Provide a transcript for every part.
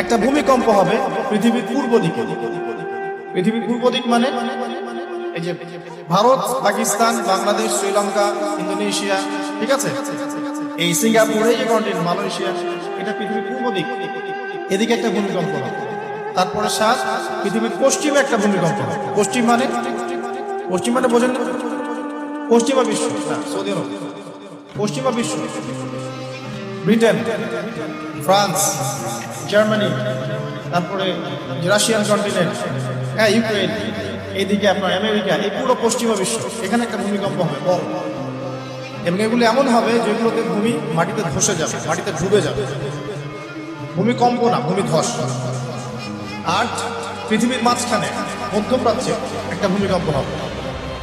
একটা ভূমিকম্প হবে পৃথিবীর পূর্ব দিকে। পৃথিবীর পূর্ব দিক মানে এই যে ভারত, পাকিস্তান, বাংলাদেশ, শ্রীলঙ্কা, ইন্দোনেশিয়া, ঠিক আছে? এই সিঙ্গাপুর, এই কন্টিনেন্ট মালয়েশিয়া, এটা পৃথিবীর পূর্ব দিক। এদিকে একটা ভূমিকম্প হবে। তারপরে সাত, পৃথিবীর পশ্চিমে একটা ভূমিকম্প হবে। পশ্চিম মানে? পশ্চিম মানে বোঝেন পশ্চিমা বিশ্ব। সৌদি আরব। পশ্চিমা বিশ্ব। ব্রিটেন, ফ্রান্স, জার্মানি, তারপরে রাশিয়ান কন্টিনেন্ট হ্যাঁ ইউক্রেন এইদিকে আপনার আমেরিকা, এই পুরো পশ্চিমা বিশ্ব, এখানে একটা ভূমিকম্প হবে বড় এবং এগুলো এমন হবে যেগুলোতে ভূমি মাটিতে ধসে যাবে, মাটিতে ডুবে যাবে। ভূমিকম্প না, ভূমি ধস। আর পৃথিবীর মাঝখানে মধ্যপ্রাচ্যে একটা ভূমিকম্প হবে,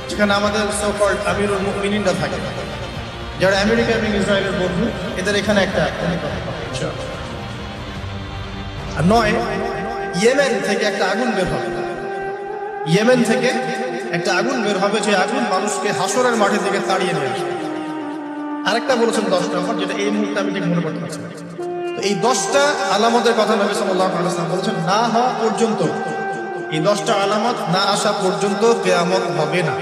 যেখানে আমাদের সকল আমিরুল মুমিনিনরা থাকে। যারা আমেরিকা এবং ইসরায়েলের বন্ধু এদের এখানে একটা ইনশাআল্লাহ। আর নয় ইয়েমেন থেকে একটা আগুন বের হবে। ইয়েমেন থেকে একটা আগুন বের হবে যে আগুন মানুষকে হাসরের মাঠে থেকে তাড়িয়ে নিয়ে আসবে। আরেকটা বলেছেন দশ নম্বর যেটা এই মুহূর্তে আমি ঠিক মনে করতে পারছি এই দশটা আলামতের কথা নবী সাল্লাল্লাহু আলাইহি ওয়াসাল্লাম বলেছেন না হওয়া পর্যন্ত এই দশটা আলামত না আসা পর্যন্ত কেয়ামত হবে না।